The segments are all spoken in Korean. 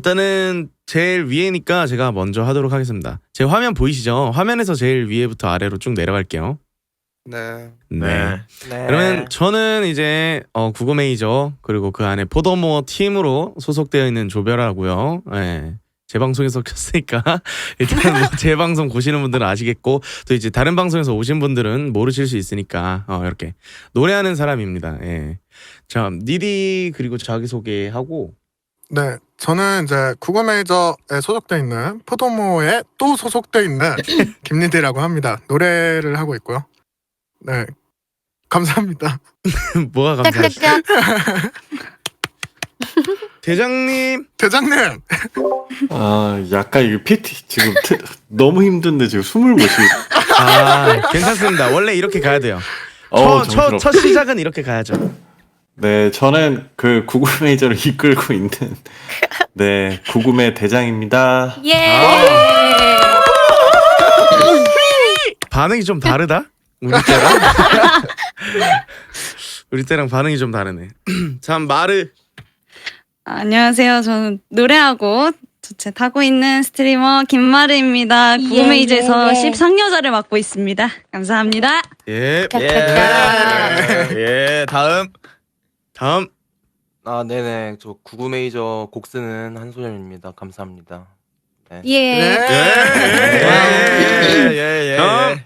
일단은 제일 위에니까 제가 먼저 하도록 하겠습니다. 제 화면 보이시죠? 화면에서 제일 위에부터 아래로 쭉 내려갈게요. 네. 네. 네. 그러면 저는 이제 어, 구고 메이저 그리고 그 안에 포더모어 팀으로 소속되어 있는 조별하고요. 네. 제 방송에서 켰으니까 일단 뭐제 방송 보시는 분들은 아시겠고 또 이제 다른 방송에서 오신 분들은 모르실 수 있으니까 어, 이렇게 노래하는 사람입니다. 예. 자 니디 그리고 자기 소개하고 네. 저는 이제 구글 메이저에 소속돼 있는 포도모에 또 소속돼 있는 김리디라고 합니다. 노래를 하고 있고요. 네. 감사합니다. 뭐가? 짝짝짝. 대장님 대장님. 아 약간 이거 PT 지금 트- 너무 힘든데 지금 숨을 못 쉬. 아 괜찮습니다. 원래 이렇게 가야 돼요. 어, 첫, 첫, 정신없- 첫 시작은 이렇게 가야죠. 네, 저는 그 구글 메이저를 이끌고 있는 네 구금의 대장입니다. 예. 아. 반응이 좀 다르다? 우리 때랑? 우리 때랑 반응이 좀 다르네. 참 마르 안녕하세요. 저는 노래하고 두채 타고 있는 스트리머 김마르입니다. 예, 구매이즈에서 예, 예. 13여자를 맡고 있습니다. 감사합니다. 예. 짝짝짝. 예. 다음. 다음 아 네네. 저 구구 메이저 곡 쓰는 한소연입니다. 감사합니다. 예. 예. 예. 예. 다음.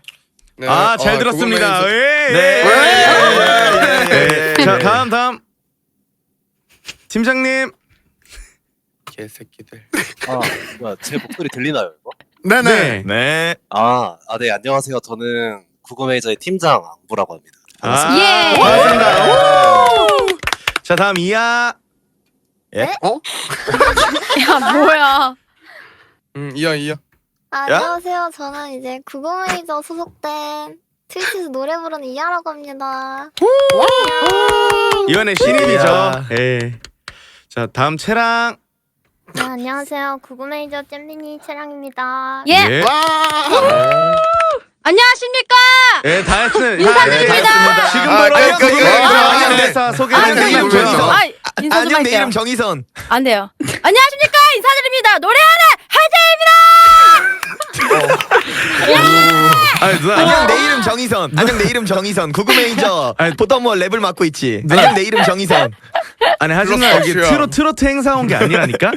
네. 아잘 어, 들었습니다. 구글 메이저- 예. 네. 예. 예. 예. 자 다음 다음 팀장님 개새끼들. 아, 뭐야, 제 목소리 들리나요, 이거? 네네. 네. 아, 아, 네, 안녕하세요. 저는 구구메이저의 팀장 앙부라고 합니다. 아, 예. 반갑습니다. 자 다음 이야 야 뭐야? 음, 이어 이어. 안녕하세요. 저는 이제 구글메이저 소속된 트위치에서 노래 부르는 이하라고 합니다. 이번에 신인이죠. 이야. 예. 자 다음 채랑 네, 안녕하세요. 구글메이저 잼민이 채랑입니다. 예. 와! 안녕하십니까? 예, 다 했어요. 인사드립니다. 지금 아, 바로 아, 그, 그, 안 소개를 아, 네, 해주시면 네, 네, 돼요. 네. 아, 인사 좀 안녕 내 할게요. 이름 정희선 안 돼요. 안녕하십니까? 인사드립니다. 노래하는 아니 누나. 안녕 내 이름 정희선 안녕 내 이름 정희선 구구메이저 아니, 보통뭐 랩을 맡고 있지. 안녕 내 이름 정희선 아니 하지만 여기. 트로 트로트 행사 온 게 아니라니까.